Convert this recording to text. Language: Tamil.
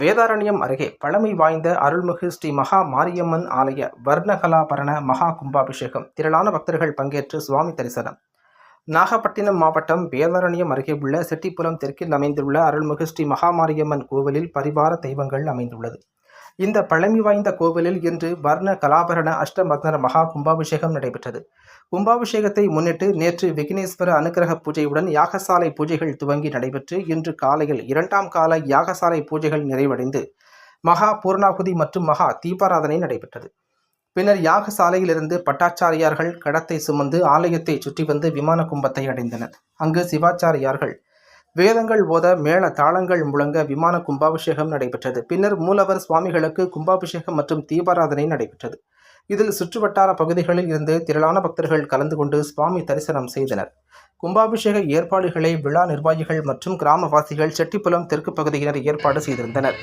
வேதாரண்யம் அருகே பழமை வாய்ந்த அருள்மிகு ஸ்ரீ மகா மாரியம்மன் ஆலய வர்ணகலாபரண மகா கும்பாபிஷேகம். திரளான பக்தர்கள் பங்கேற்று சுவாமி தரிசனம். நாகப்பட்டினம் மாவட்டம் வேதாரண்யம் அருகே உள்ள செட்டிப்புலம் தெற்கில் அமைந்துள்ள அருள்மிகு ஸ்ரீ மகாமாரியம்மன் கோவிலில் பரிவார தெய்வங்கள் அமைந்துள்ளது. இந்த பழமை வாய்ந்த கோவிலில் இன்று வர்ண கலாபரண அஷ்டமத்னர மகா கும்பாபிஷேகம் நடைபெற்றது. கும்பாபிஷேகத்தை முன்னிட்டு நேற்று விக்னேஸ்வர அனுக்கிரக பூஜையுடன் யாகசாலை பூஜைகள் துவங்கி நடைபெற்று இன்று காலையில் இரண்டாம் கால யாகசாலை பூஜைகள் நிறைவடைந்து மகா பூர்ணாகுதி மற்றும் மகா தீபாராதனை நடைபெற்றது. பின்னர் யாகசாலையிலிருந்து பட்டாச்சாரியார்கள் கடத்தை சுமந்து ஆலயத்தை சுற்றி வந்து விமான கும்பத்தை அடைந்தனர். அங்கு சிவாச்சாரியார்கள் வேதங்கள் ஓத மேள தாளங்கள் முழங்க விமான கும்பாபிஷேகம் நடைபெற்றது. பின்னர் மூலவர் சுவாமிகளுக்கு கும்பாபிஷேகம் மற்றும் தீபாராதனை நடைபெற்றது. இதில் சுற்றுவட்டார பகுதிகளில் இருந்து திரளான பக்தர்கள் கலந்து கொண்டு சுவாமி தரிசனம் செய்தனர். கும்பாபிஷேக ஏற்பாடுகளை விழா நிர்வாகிகள் மற்றும் கிராமவாசிகள் செட்டிப்புலம் தெற்கு பகுதியினர் ஏற்பாடு செய்திருந்தனர்.